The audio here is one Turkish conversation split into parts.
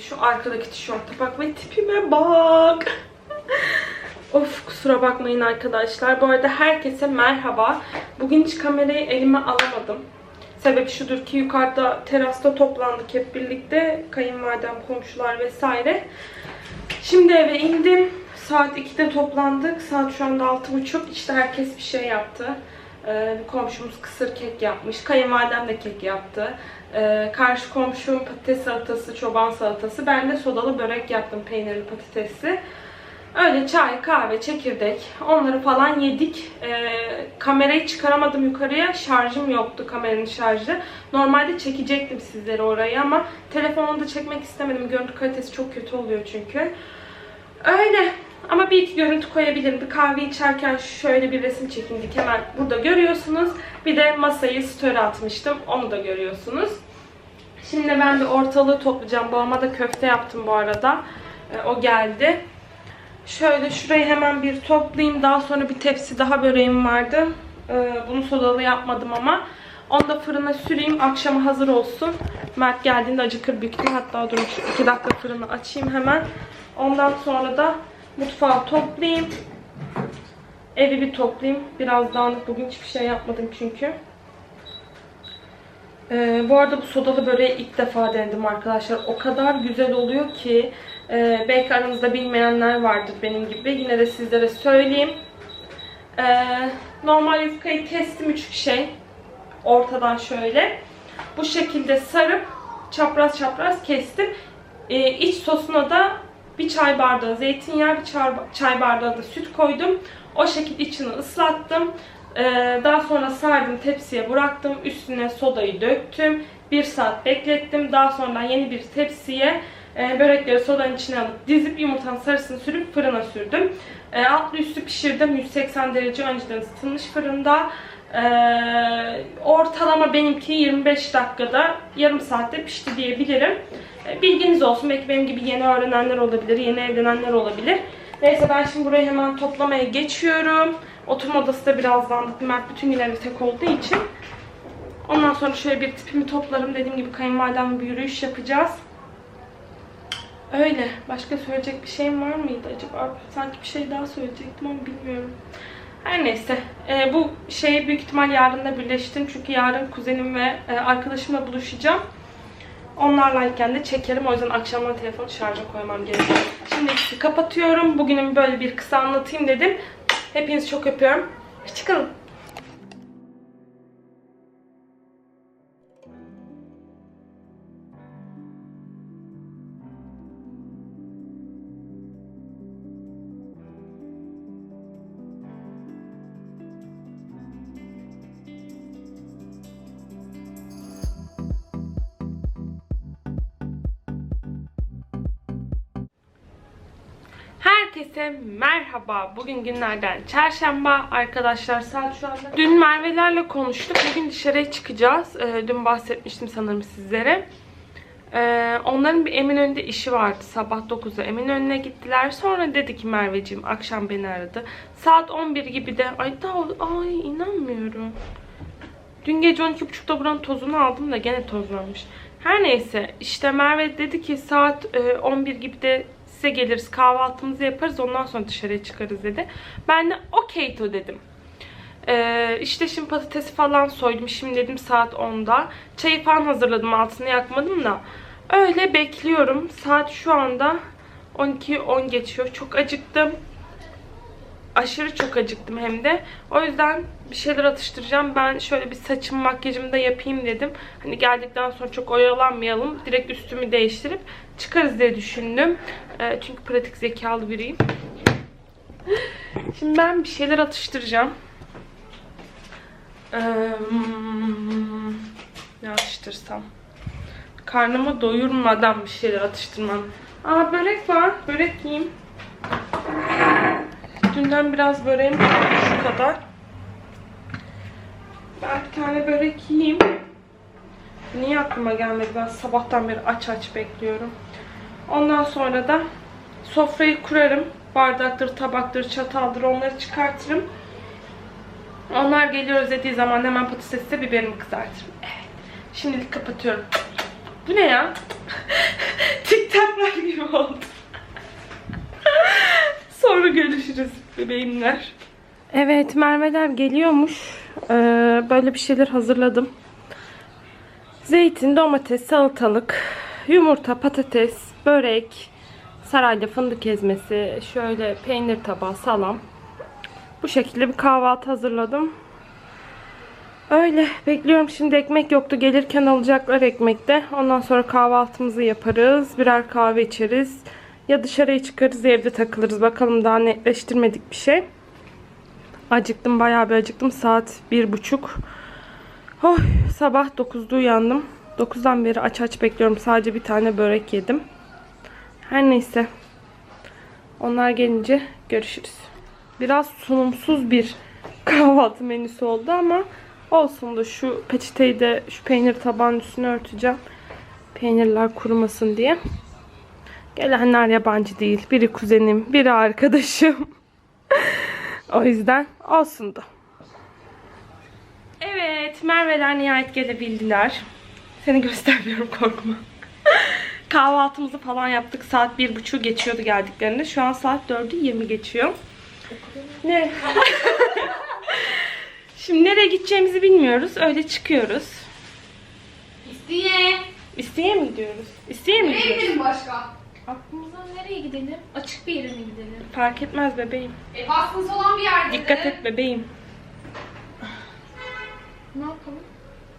Şu arkadaki tişörte bak ve tipime bak. of kusura bakmayın arkadaşlar. Bu arada herkese merhaba. Bugün hiç kamerayı elime alamadım. Sebebi şudur ki yukarıda terasta toplandık hep birlikte. Kayınvalidem, komşular vesaire. Şimdi eve indim. Saat 2'de toplandık. Saat şu anda 6.30. İşte herkes bir şey yaptı. Ee, bir komşumuz kısır kek yapmış. Kayınvalidem de kek yaptı. Ee, karşı komşum patates salatası, çoban salatası. Ben de sodalı börek yaptım peynirli patatesli. Öyle çay, kahve, çekirdek onları falan yedik. Ee, kamerayı çıkaramadım yukarıya. Şarjım yoktu kameranın şarjı. Normalde çekecektim sizlere orayı ama telefonla da çekmek istemedim. Görüntü kalitesi çok kötü oluyor çünkü. Öyle. Ama bir iki görüntü koyabilirim. Bir kahve içerken şöyle bir resim çekindik. Hemen burada görüyorsunuz. Bir de masayı story atmıştım. Onu da görüyorsunuz. Şimdi ben bir ortalığı toplayacağım. Babama da köfte yaptım bu arada. Ee, o geldi. Şöyle şurayı hemen bir toplayayım. Daha sonra bir tepsi daha böreğim vardı. Ee, bunu sodalı yapmadım ama. Onu da fırına süreyim. Akşama hazır olsun. Mert geldiğinde acıkır ihtimal. Hatta durun şu 2 dakika fırını açayım hemen. Ondan sonra da mutfağı toplayayım. Evi bir toplayayım. Biraz dağınık. Bugün hiçbir şey yapmadım çünkü. Ee, bu arada bu sodalı böreği ilk defa denedim arkadaşlar. O kadar güzel oluyor ki e, belki aranızda bilmeyenler vardır benim gibi. Yine de sizlere söyleyeyim. Ee, normal yufkayı kestim üç şey. Ortadan şöyle. Bu şekilde sarıp çapraz çapraz kestim. Ee, iç sosuna da bir çay bardağı zeytinyağı, bir çay, bardağı da süt koydum. O şekilde içini ıslattım. Ee, daha sonra sardım tepsiye bıraktım. Üstüne sodayı döktüm. Bir saat beklettim. Daha sonra yeni bir tepsiye e, börekleri sodanın içine alıp dizip yumurtanın sarısını sürüp fırına sürdüm. E, altlı üstü pişirdim. 180 derece önceden ısıtılmış fırında. E, ortalama benimki 25 dakikada yarım saatte pişti diyebilirim. E, bilginiz olsun. Belki benim gibi yeni öğrenenler olabilir. Yeni evlenenler olabilir. Neyse ben şimdi burayı hemen toplamaya geçiyorum. Oturma odası da biraz dağınık. Mert bütün gün evde tek olduğu için. Ondan sonra şöyle bir tipimi toplarım. Dediğim gibi kayınvalidemle bir yürüyüş yapacağız. Öyle. Başka söyleyecek bir şeyim var mıydı acaba? Sanki bir şey daha söyleyecektim ama bilmiyorum. Her neyse. Ee, bu şeyi büyük ihtimal yarın da birleştim. Çünkü yarın kuzenim ve e, arkadaşımla buluşacağım. Onlarlayken de çekerim. O yüzden akşamdan telefonu şarja koymam gerekiyor. Şimdi kapatıyorum. Bugünün böyle bir kısa anlatayım dedim. Hepinizi çok öpüyorum. Hoşçakalın. Herkese merhaba. Bugün günlerden çarşamba. Arkadaşlar saat şu anda. Dün Merve'lerle konuştuk. Bugün dışarıya çıkacağız. Ee, dün bahsetmiştim sanırım sizlere. Ee, onların bir Eminönü'nde işi vardı. Sabah 9'da Eminönü'ne gittiler. Sonra dedi ki Merveciğim akşam beni aradı. Saat 11 gibi de ay daha ay inanmıyorum. Dün gece 12.30'da buranın tozunu aldım da gene tozlanmış. Her neyse işte Merve dedi ki saat e, 11 gibi de size geliriz kahvaltımızı yaparız ondan sonra dışarıya çıkarız dedi. Ben de okey to dedim. Ee, işte şimdi patatesi falan soydum. Şimdi dedim saat 10'da. Çayı falan hazırladım altını yakmadım da. Öyle bekliyorum. Saat şu anda 12-10 geçiyor. Çok acıktım. Aşırı çok acıktım hem de. O yüzden bir şeyler atıştıracağım. Ben şöyle bir saçım makyajımı da yapayım dedim. Hani geldikten sonra çok oyalanmayalım. Direkt üstümü değiştirip çıkarız diye düşündüm. Ee, çünkü pratik zekalı biriyim. Şimdi ben bir şeyler atıştıracağım. Ee, ne atıştırsam? Karnımı doyurmadan bir şeyler atıştırmam. Aa börek var. Börek yiyeyim. Dünden biraz böreğim kaldı şu kadar. Ben bir tane börek yiyeyim. Niye aklıma gelmedi? Ben sabahtan beri aç aç bekliyorum. Ondan sonra da sofrayı kurarım. Bardaktır, tabaktır, çataldır onları çıkartırım. Onlar geliyoruz dediği zaman hemen patatesle biberimi kızartırım. Evet. Şimdilik kapatıyorum. Bu ne ya? Tik tak haber gibi oldu. Sonra görüşürüz bebeğimler. Evet Merve'ler geliyormuş. Ee, böyle bir şeyler hazırladım. Zeytin, domates, salatalık, yumurta, patates, börek, sarayla fındık ezmesi, şöyle peynir tabağı, salam. Bu şekilde bir kahvaltı hazırladım. Öyle bekliyorum şimdi ekmek yoktu gelirken alacaklar ekmekte. Ondan sonra kahvaltımızı yaparız. Birer kahve içeriz. Ya dışarıya çıkarız evde takılırız. Bakalım daha netleştirmedik bir şey. Acıktım bayağı bir acıktım. Saat bir buçuk. Oh, sabah 9'da uyandım. 9'dan beri aç aç bekliyorum. Sadece bir tane börek yedim. Her neyse. Onlar gelince görüşürüz. Biraz sunumsuz bir kahvaltı menüsü oldu ama olsun da şu peçeteyi de şu peynir tabağının üstüne örteceğim. Peynirler kurumasın diye. Gelenler yabancı değil. Biri kuzenim, biri arkadaşım. o yüzden olsun da. Evet, Merve'ler nihayet gelebildiler. Seni göstermiyorum korkma. Kahvaltımızı falan yaptık. Saat bir buçuğu geçiyordu geldiklerinde. Şu an saat 4'ü 20 geçiyor. Ne? Şimdi nereye gideceğimizi bilmiyoruz. Öyle çıkıyoruz. İsteye. İsteye mi gidiyoruz? İsteye mi Nereye gidiyoruz? gidelim başka? Aklımızdan nereye gidelim? Açık bir yere mi gidelim? Fark etmez bebeğim. E baskınsı olan bir yerde. Dikkat et bebeğim. Ne yapalım?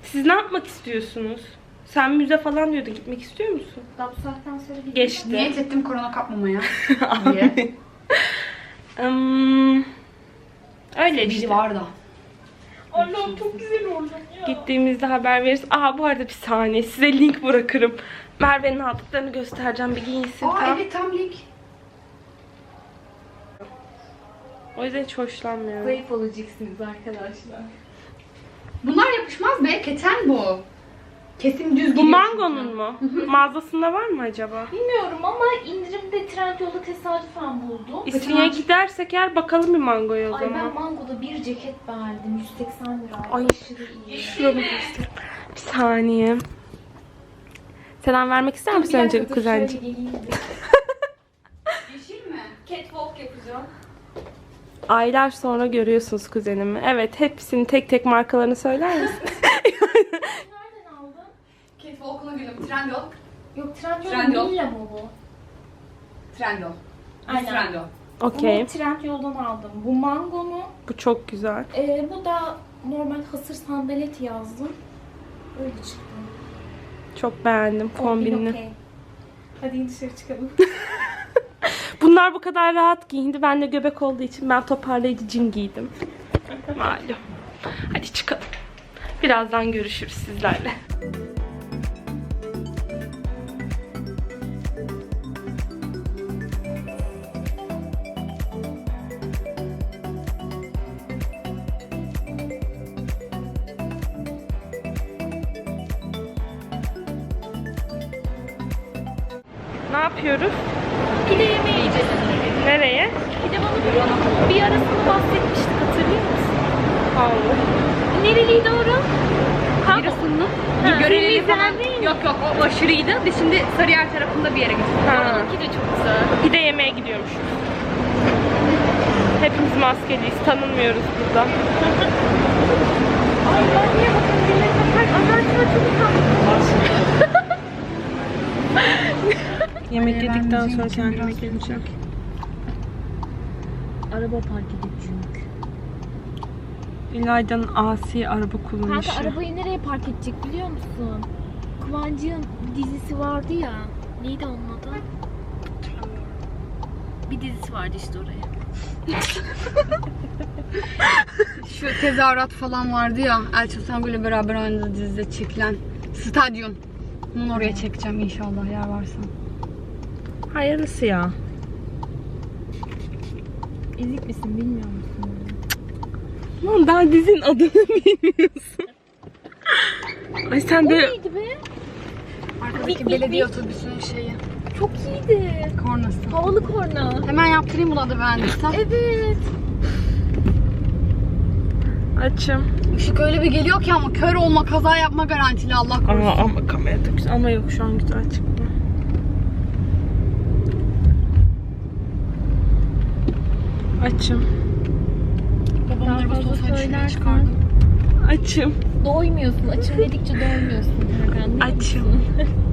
Siz ne yapmak istiyorsunuz? Sen müze falan diyordu. Gitmek istiyor musun? Daha bu saatten sonra gidelim. Geçti. Niyet ettim korona kapmamaya. diye. Hmm, öyle Biri işte. var da. Allah'ım çok güzel oldu ya. Gittiğimizde haber veririz. Aa bu arada bir saniye size link bırakırım. Merve'nin aldıklarını göstereceğim. Bir giyinsin Aa tam. evet tam link. O yüzden hiç hoşlanmıyorum. Zayıf olacaksınız arkadaşlar. Bunlar yapışmaz be. Keten bu. Kesim düz Bu mangonun mu? Mağazasında var mı acaba? Bilmiyorum ama indirimde Trendyol'da tesadüfen buldum. İstinye'ye gidersek eğer bakalım bir mangoya o Ay ben zaman. Mango'da bir ceket beğendim. 180 lira. Ay. Aşırı iyi. Göster. Bir saniye. Selam vermek ister misin önce kuzenciğim? Yeşil mi? Catwalk yapacağım. Aylar sonra görüyorsunuz kuzenimi. Evet hepsinin tek tek markalarını söyler misin? Nereden aldın? Catwalk'una girdim. Trendyol. Yok Trendyol Trendyol. Villa mı bu? Trendyol. Biz Aynen. Trendyol. Okey. Bunu Trendyol'dan aldım. Bu Mango'nu. Bu çok güzel. Ee, bu da normal hasır sandalet yazdım. Öyle çıktı. Çok beğendim Kombin kombinini. okey. Hadi dışarı çıkalım. Bunlar bu kadar rahat giyindi. Ben de göbek olduğu için ben toparlayıcı cim giydim. Malum. Hadi çıkalım. Birazdan görüşürüz sizlerle. Ne yapıyoruz? Pide yemeği yiyeceğiz. Nereye? Pide bana bir, bir arasını bahsetmiştik hatırlıyor musun? Allah. Nereliydi oran? Birisinin Ha. görevli falan. Yok yok o aşırıydı. Biz şimdi Sarıyer tarafında bir yere gittik. Ha. Oranınki de çok güzel. Pide yemeye gidiyormuşuz. Hepimiz maskeliyiz. Tanınmıyoruz burada. Ay ben niye bakın dinle takar anarşına çok utandım. Yemek yedikten sonra kendime geleceğim. Araba park edip çünkü. İlayda'nın asi araba kullanışı. Kanka arabayı nereye park edecek biliyor musun? Kıvancı'nın dizisi vardı ya. Neydi onun adı? Bir dizisi vardı işte oraya. Şu tezahürat falan vardı ya. Elçin Sangül'le beraber oynadığı dizide çekilen stadyum. Bunu oraya çekeceğim inşallah yer varsa. Hayırlısı ya. Ezik misin bilmiyor musun? Lan daha dizinin adını bilmiyorsun. Ay sen O de neydi be? Arkadaki belediye otobüsünün şeyi. Çok iyiydi. Kornası. Havalı korna. Hemen yaptırayım bunu adı beğendiysen. Evet. açım. Işık öyle bir geliyor ki ama kör olma kaza yapma garantili Allah korusun. Ama, ama kamerada güzel. Ama yok şu an güzel çıktı. Açım. Babamın Daha arabası fazla olsaydı şuraya söylersen- çıkardım. Açım. Doymuyorsun. Açım dedikçe doymuyorsun. Anlıyor Açım.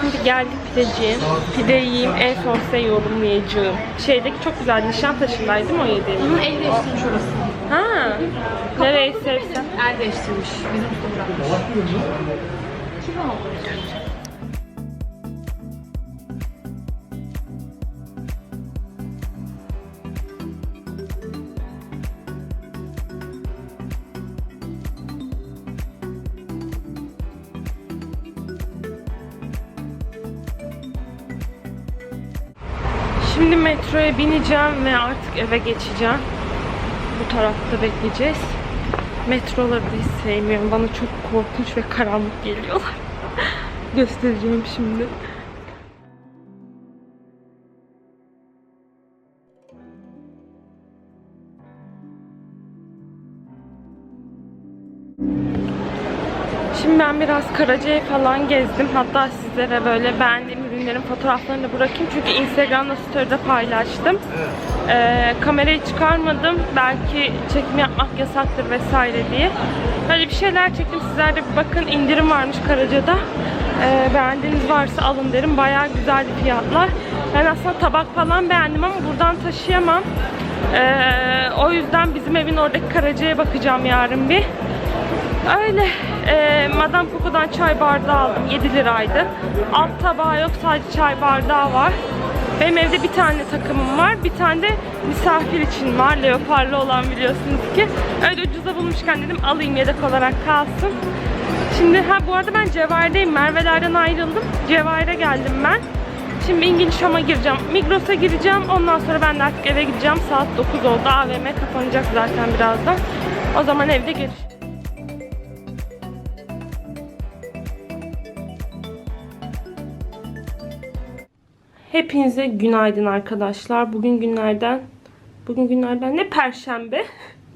Şimdi geldik pideciye. Pide yiyeyim, en son size yorumlayacağım. Şeydeki çok güzel Nişantaşı'ndaydı değil mi o yediğim? Bunun el değiştirmiş orası. Ha. Nereyi sevsem. El değiştirmiş. Bizim bırakmış. Kim aldı? Metroya bineceğim ve artık eve geçeceğim. Bu tarafta bekleyeceğiz. Metroları da hiç sevmiyorum. Bana çok korkunç ve karanlık geliyorlar. Göstereceğim şimdi. Şimdi ben biraz Karaca'yı falan gezdim. Hatta sizlere böyle beğendiğim ürünlerin fotoğraflarını da bırakayım. Çünkü Instagram'da story'de paylaştım. Ee, kamerayı çıkarmadım. Belki çekim yapmak yasaktır vesaire diye. Böyle bir şeyler çektim. Sizler de bir bakın indirim varmış Karaca'da. Ee, beğendiğiniz varsa alın derim. Bayağı güzeldi fiyatlar. Ben aslında tabak falan beğendim ama buradan taşıyamam. Ee, o yüzden bizim evin oradaki Karaca'ya bakacağım yarın bir. Öyle. Ee, Madame Coco'dan çay bardağı aldım. 7 liraydı. Alt tabağı yok. Sadece çay bardağı var. Benim evde bir tane takımım var. Bir tane de misafir için var. Leoparlı olan biliyorsunuz ki. Öyle ucuza bulmuşken dedim alayım yedek olarak kalsın. Şimdi ha bu arada ben Cevahir'deyim. Merve'lerden ayrıldım. Cevahir'e geldim ben. Şimdi İngiliz Şam'a gireceğim. Migros'a gireceğim. Ondan sonra ben de artık eve gideceğim. Saat 9 oldu. AVM kapanacak zaten birazdan. O zaman evde görüşürüz. Hepinize günaydın arkadaşlar. Bugün günlerden bugün günlerden ne perşembe.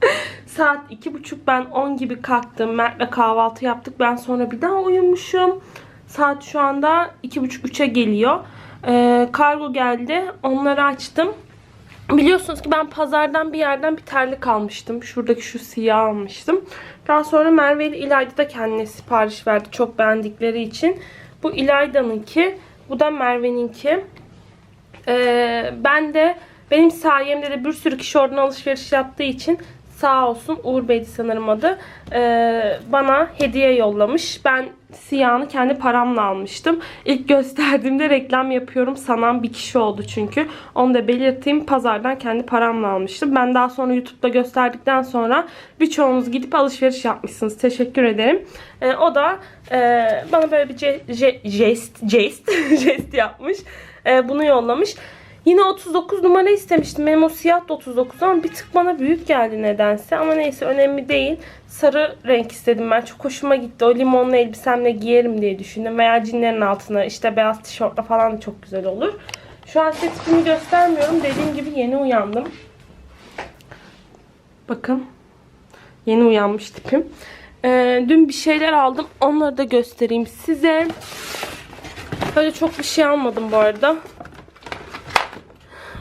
Saat iki buçuk ben 10 gibi kalktım. Mert'le kahvaltı yaptık. Ben sonra bir daha uyumuşum. Saat şu anda iki buçuk üçe geliyor. Ee, kargo geldi. Onları açtım. Biliyorsunuz ki ben pazardan bir yerden bir terlik almıştım. Şuradaki şu siyah almıştım. Daha sonra Merve ile İlayda da kendine sipariş verdi. Çok beğendikleri için. Bu İlayda'nınki. Bu da Merve'ninki. Ee, ben de benim sayemde de bir sürü kişi oradan alışveriş yaptığı için sağ olsun Uğur Bey'di sanırım adı. ee, bana hediye yollamış. Ben siyahını kendi paramla almıştım. İlk gösterdiğimde reklam yapıyorum sanan bir kişi oldu çünkü. Onu da belirteyim. Pazardan kendi paramla almıştım. Ben daha sonra YouTube'da gösterdikten sonra birçoğunuz gidip alışveriş yapmışsınız. Teşekkür ederim. Ee, o da ee, bana böyle bir ce- je- jest, jest, jest yapmış. Ee, bunu yollamış. Yine 39 numara istemiştim. Benim o siyah da 39 ama bir tık bana büyük geldi nedense. Ama neyse önemli değil. Sarı renk istedim ben. Çok hoşuma gitti. O limonlu elbisemle giyerim diye düşündüm. Veya cinlerin altına işte beyaz tişörtle falan da çok güzel olur. Şu an size tipimi göstermiyorum. Dediğim gibi yeni uyandım. Bakın. Yeni uyanmış tipim. Ee, dün bir şeyler aldım. Onları da göstereyim size. Böyle çok bir şey almadım bu arada.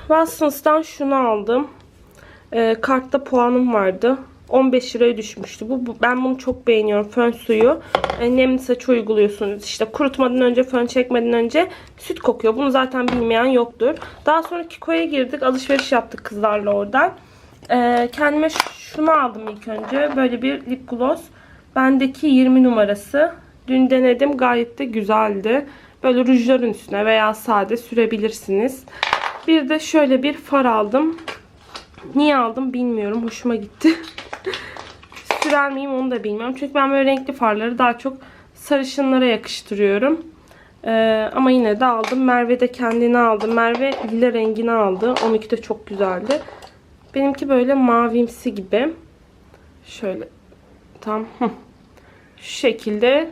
Watsons'tan şunu aldım. Ee, kartta puanım vardı. 15 liraya düşmüştü. Bu, bu- ben bunu çok beğeniyorum. Fön suyu. E, nemli saç uyguluyorsunuz. İşte kurutmadan önce, fön çekmeden önce süt kokuyor. Bunu zaten bilmeyen yoktur. Daha sonra Kiko'ya girdik. Alışveriş yaptık kızlarla oradan. Ee, kendime şunu aldım ilk önce. Böyle bir lip gloss. Bendeki 20 numarası. Dün denedim. Gayet de güzeldi. Böyle rujların üstüne veya sade sürebilirsiniz. Bir de şöyle bir far aldım. Niye aldım bilmiyorum. Hoşuma gitti. Sürer miyim onu da bilmiyorum. Çünkü ben böyle renkli farları daha çok sarışınlara yakıştırıyorum. Ee, ama yine de aldım. Merve de kendini aldı. Merve lila rengini aldı. Onunki de çok güzeldi. Benimki böyle mavimsi gibi. Şöyle tam şu şekilde.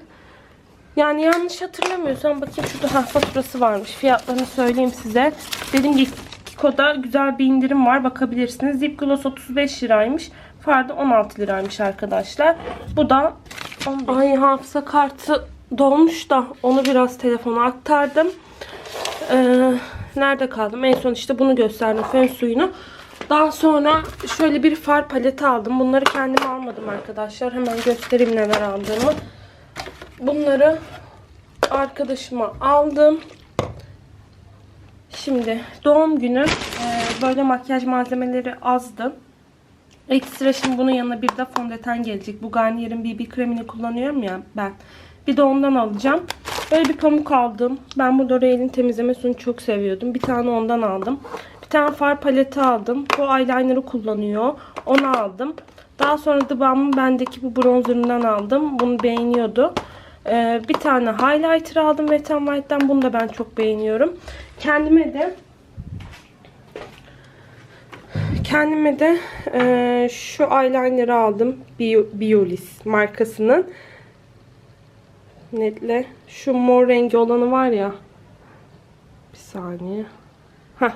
Yani yanlış hatırlamıyorsam bakayım şurada ha, faturası varmış. Fiyatlarını söyleyeyim size. Dediğim gibi Kiko'da güzel bir indirim var. Bakabilirsiniz. Zip Gloss 35 liraymış. Farda 16 liraymış arkadaşlar. Bu da Ay hafıza kartı dolmuş da onu biraz telefona aktardım. Ee, nerede kaldım? En son işte bunu gösterdim. Fön suyunu. Daha sonra şöyle bir far paleti aldım. Bunları kendim almadım arkadaşlar. Hemen göstereyim neler aldığımı. Bunları arkadaşıma aldım. Şimdi doğum günü e, böyle makyaj malzemeleri azdı. Ekstra şimdi bunun yanına bir de fondöten gelecek. Bu Garnier'in BB kremini kullanıyorum ya ben. Bir de ondan alacağım. Böyle bir pamuk aldım. Ben bu L'Oreal'in temizleme suyunu çok seviyordum. Bir tane ondan aldım. Bir tane far paleti aldım. Bu eyeliner'ı kullanıyor. Onu aldım. Daha sonra The Balm'ın bendeki bu bronzerından aldım. Bunu beğeniyordu. Ee, bir tane highlighter aldım Wet n Wild'den. Bunu da ben çok beğeniyorum. Kendime de Kendime de e, şu eyeliner'ı aldım. Bio, Biolis markasının. Netle. Şu mor rengi olanı var ya. Bir saniye. Heh.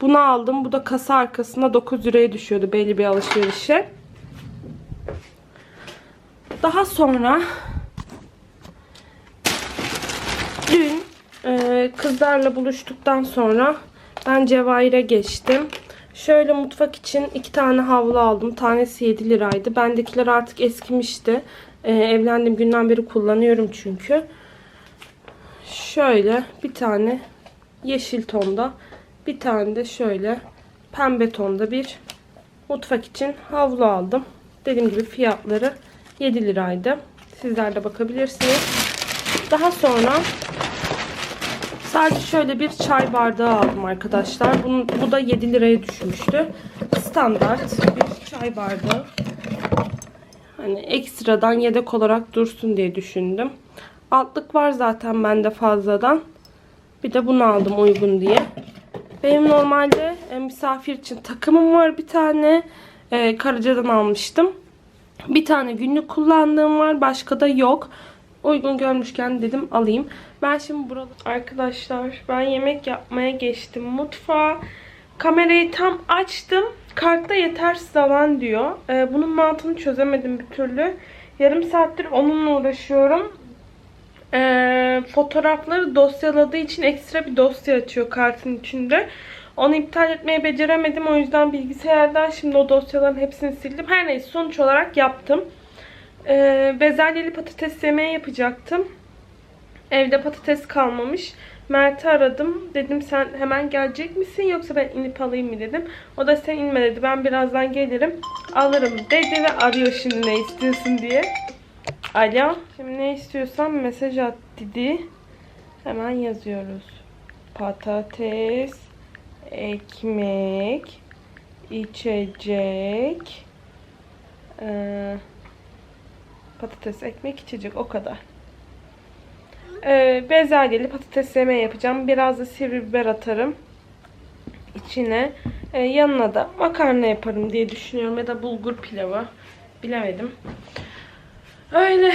Bunu aldım. Bu da kasa arkasında 9 liraya düşüyordu belli bir alışverişe. Daha sonra dün e, kızlarla buluştuktan sonra ben Cevahir'e geçtim. Şöyle mutfak için iki tane havlu aldım. Tanesi 7 liraydı. Bendekiler artık eskimişti. Ee, evlendiğim günden beri kullanıyorum çünkü. Şöyle bir tane yeşil tonda. Bir tane de şöyle pembe tonda bir mutfak için havlu aldım. Dediğim gibi fiyatları 7 liraydı. Sizler de bakabilirsiniz. Daha sonra Sadece şöyle bir çay bardağı aldım arkadaşlar. Bunun, bu da 7 liraya düşmüştü. Standart bir çay bardağı. Hani ekstradan yedek olarak dursun diye düşündüm. Altlık var zaten bende fazladan. Bir de bunu aldım uygun diye. Benim normalde e, misafir için takımım var bir tane. E, Karaca'dan almıştım. Bir tane günlük kullandığım var. Başka da yok. Uygun görmüşken dedim alayım. Ben şimdi burada arkadaşlar ben yemek yapmaya geçtim mutfağa. Kamerayı tam açtım. Kartta yetersiz zaman diyor. Ee, bunun mantığını çözemedim bir türlü. Yarım saattir onunla uğraşıyorum. Ee, fotoğrafları dosyaladığı için ekstra bir dosya açıyor kartın içinde. Onu iptal etmeye beceremedim. O yüzden bilgisayardan şimdi o dosyaların hepsini sildim. Her neyse sonuç olarak yaptım. Ee, bezelyeli patates yemeği yapacaktım. Evde patates kalmamış. Mert'i aradım. Dedim sen hemen gelecek misin yoksa ben inip alayım mı dedim. O da sen inme dedi. Ben birazdan gelirim. Alırım dedi ve arıyor şimdi ne istiyorsun diye. Alo. Şimdi ne istiyorsan mesaj at dedi. Hemen yazıyoruz. Patates, ekmek, içecek, eee Patates, ekmek, içecek o kadar. Ee, bezelyeli patates yemeği yapacağım. Biraz da sivri biber atarım. içine. Ee, yanına da makarna yaparım diye düşünüyorum. Ya da bulgur pilavı. Bilemedim. Öyle.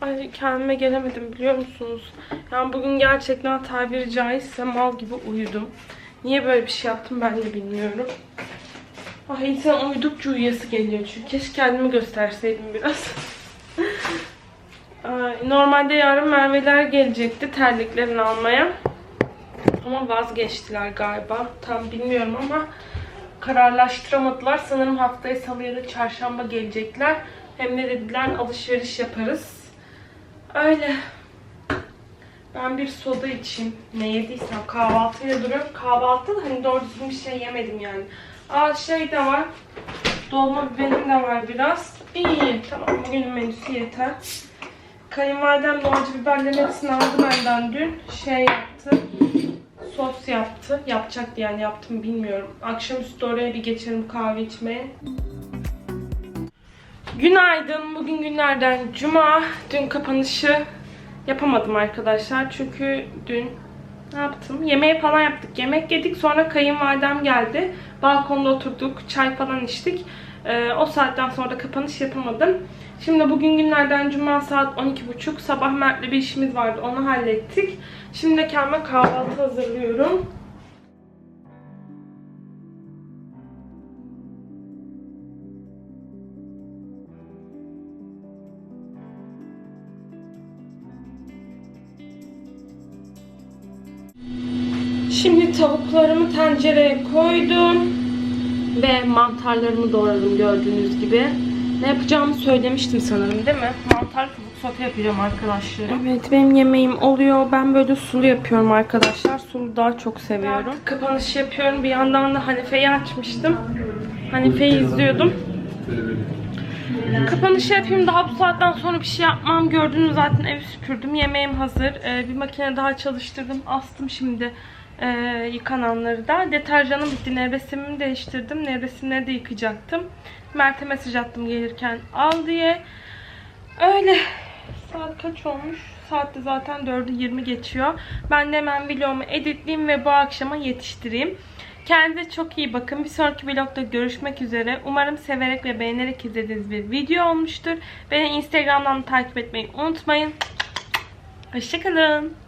Ay kendime gelemedim biliyor musunuz? Yani bugün gerçekten tabiri caizse mal gibi uyudum. Niye böyle bir şey yaptım ben de bilmiyorum. Ay insan uyudukça uyuyası geliyor çünkü. Keşke kendimi gösterseydim biraz. Ay, Normalde yarın Merve'ler gelecekti terliklerini almaya. Ama vazgeçtiler galiba. Tam bilmiyorum ama kararlaştıramadılar. Sanırım haftaya salı ya da çarşamba gelecekler. Hem de dediler alışveriş yaparız. Öyle. Ben bir soda içeyim. Ne yediysem kahvaltıya duruyorum. Kahvaltıda da hani doğru düzgün bir şey yemedim yani. Aa şey de var. Dolma biberim de var biraz. İyi. Tamam bugünün menüsü yeter. Kayınvalidem de acı biberlerin hepsini aldı benden dün. Şey yaptı. Sos yaptı. Yapacaktı yani yaptım bilmiyorum. Akşamüstü oraya bir geçelim kahve içmeye. Günaydın. Bugün günlerden cuma. Dün kapanışı yapamadım arkadaşlar. Çünkü dün ne yaptım? Yemeği falan yaptık. Yemek yedik. Sonra kayınvalidem geldi. Balkonda oturduk. Çay falan içtik. Ee, o saatten sonra da kapanış yapamadım. Şimdi bugün günlerden cuma saat 12.30. Sabah Mert'le bir işimiz vardı. Onu hallettik. Şimdi kendime kahvaltı hazırlıyorum. Şimdi tavuklarımı tencereye koydum. Ve mantarlarımı doğradım gördüğünüz gibi. Ne yapacağımı söylemiştim sanırım değil mi? Mantar tavuk sote yapacağım arkadaşlar. Evet benim yemeğim oluyor. Ben böyle sulu yapıyorum arkadaşlar. Sulu daha çok seviyorum. Kapanış yapıyorum. Bir yandan da Hanife'yi açmıştım. Hanife'yi izliyordum. Kapanış yapayım. Daha bu saatten sonra bir şey yapmam. Gördüğünüz zaten evi süpürdüm. Yemeğim hazır. Ee, bir makine daha çalıştırdım. Astım şimdi e, yıkananları da. Deterjanım bitti. Nevresimimi değiştirdim. Nevresimleri de yıkacaktım. Mert'e mesaj attım gelirken al diye. Öyle. Saat kaç olmuş? Saatte zaten 4'ü 20 geçiyor. Ben de hemen vlogumu editleyeyim ve bu akşama yetiştireyim. Kendinize çok iyi bakın. Bir sonraki vlogda görüşmek üzere. Umarım severek ve beğenerek izlediğiniz bir video olmuştur. Beni Instagram'dan takip etmeyi unutmayın. Hoşçakalın.